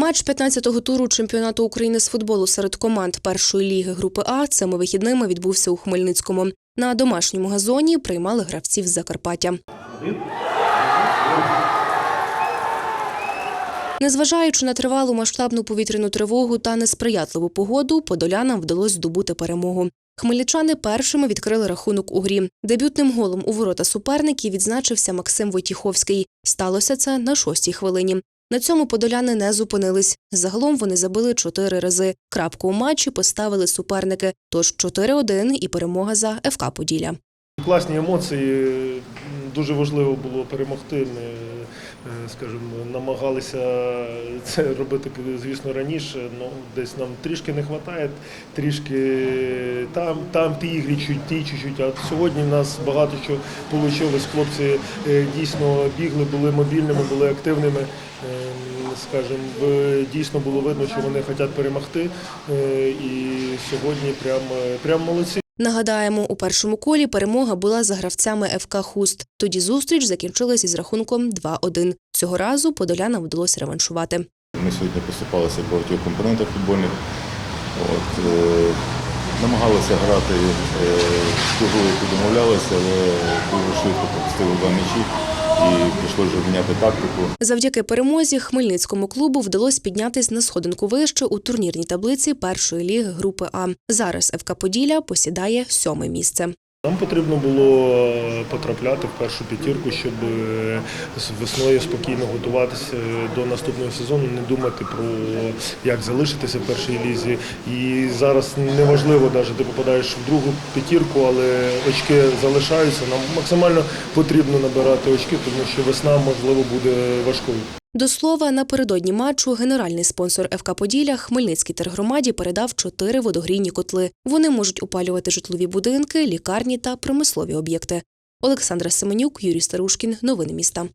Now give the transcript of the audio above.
Матч 15-го туру чемпіонату України з футболу серед команд першої ліги групи А цими вихідними відбувся у Хмельницькому. На домашньому газоні приймали гравців з Закарпаття. Незважаючи на тривалу масштабну повітряну тривогу та несприятливу погоду, подолянам вдалося здобути перемогу. Хмельничани першими відкрили рахунок у грі. Дебютним голом у ворота суперників відзначився Максим Войтіховський. Сталося це на шостій хвилині. На цьому подоляни не зупинились. Загалом вони забили чотири рази. Крапку у матчі поставили суперники. Тож 4-1 і перемога за ФК Поділля. Класні емоції. Дуже важливо було перемогти. Ми, е, скажімо, намагалися це робити, звісно, раніше. Ну, десь нам трішки не вистачає, трішки там, там ті ігри ті чуть-чуть. А сьогодні в нас багато що вийшло. Хлопці е, дійсно бігли, були мобільними, були активними. Е, Скажімо, дійсно було видно, що вони хочуть перемогти. Е, І сьогодні прям, прям молодці. Нагадаємо, у першому колі перемога була за гравцями ФК Хуст. Тоді зустріч закінчилась із рахунком 2-1. Цього разу подолянам вдалося реваншувати. Ми сьогодні поступалися в багатьох компонентах футбольних. От, е, намагалися грати е, ту гру, домовлялися, але дуже швидко пропустили два м'ячі і пішло вже міняти тактику. Завдяки перемозі Хмельницькому клубу вдалося піднятись на сходинку вище у турнірній таблиці першої ліги групи А. Зараз ФК Поділля посідає сьоме місце. Нам потрібно було потрапляти в першу п'ятірку, щоб е, весною спокійно готуватися до наступного сезону, не думати про як залишитися в першій лізі. І зараз неважливо, навіть ти попадаєш в другу п'ятірку, але очки залишаються. Нам максимально потрібно набирати очки, тому що весна можливо буде важкою. До слова, напередодні матчу генеральний спонсор ФК Поділля Хмельницькій тергромаді передав чотири водогрійні котли. Вони можуть опалювати житлові будинки, лікарні та промислові об'єкти. Олександра Семенюк, Юрій Старушкін. Новини міста.